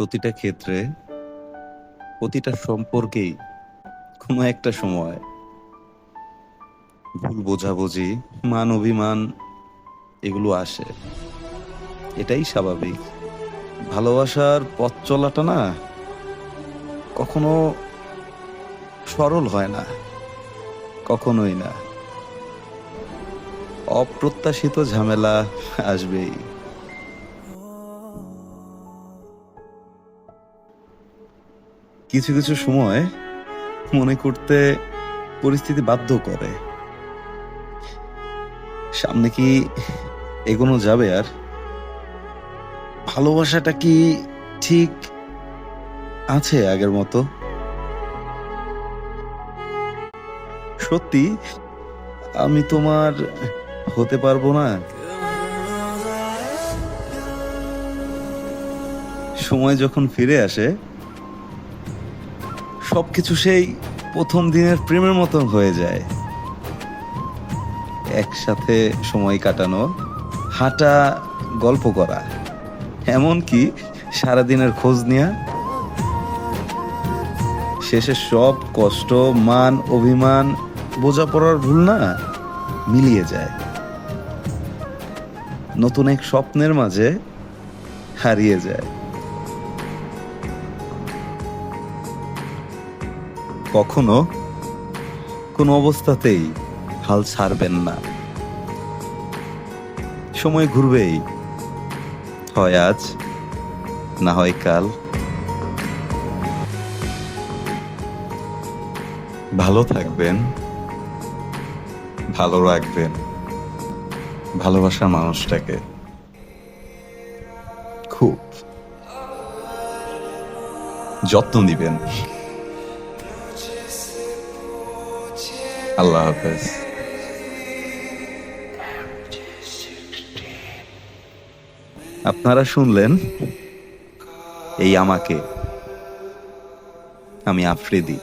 প্রতিটা ক্ষেত্রে, প্রতিটা সম্পর্কেই কোনো একটা সময় ভুল বোঝাবুঝি, মান অভিমান, এগুলো আসে। এটাই স্বাভাবিক। ভালোবাসার পথ চলাটা না কখনো সরল হয় না, কখনোই না। অপ্রত্যাশিত ঝামেলা আসবেই। কিছু কিছু সময় মনে করতে পরিস্থিতি বাধ্য করে। সামনে কি এগোনো যাবে আর? ভালোবাসাটা কি ঠিক আছে আগের মতো? সত্যি, আমি তোমার হতে পারব না। সময় যখন ফিরে আসে সবকিছু সেই প্রথম দিনের প্রেমের মতন হয়ে যায়। একসাথে সময় কাটানো, হাঁটা, গল্প করা, এমনকি সারাদিনের খোঁজ নেওয়া শেষে সব কষ্ট, মান, অভিমান, বোঝাপড়ার ভুল না, মিলিয়ে যায়। নতুন এক স্বপ্নের মাঝে হারিয়ে যায়। কখনো কোনো অবস্থাতেই হাল ছাড়বেন না। সময় ঘুরবেই। হয় আজ, না হয় কাল। ভালো থাকবেন, ভালো রাখবেন, ভালোবাসার মানুষটাকে। খুব। যত্ন নিবেন। আল্লাহ হাফেজ। আপনারা শুনলেন এই আমাকে আমি আফ্রিদি।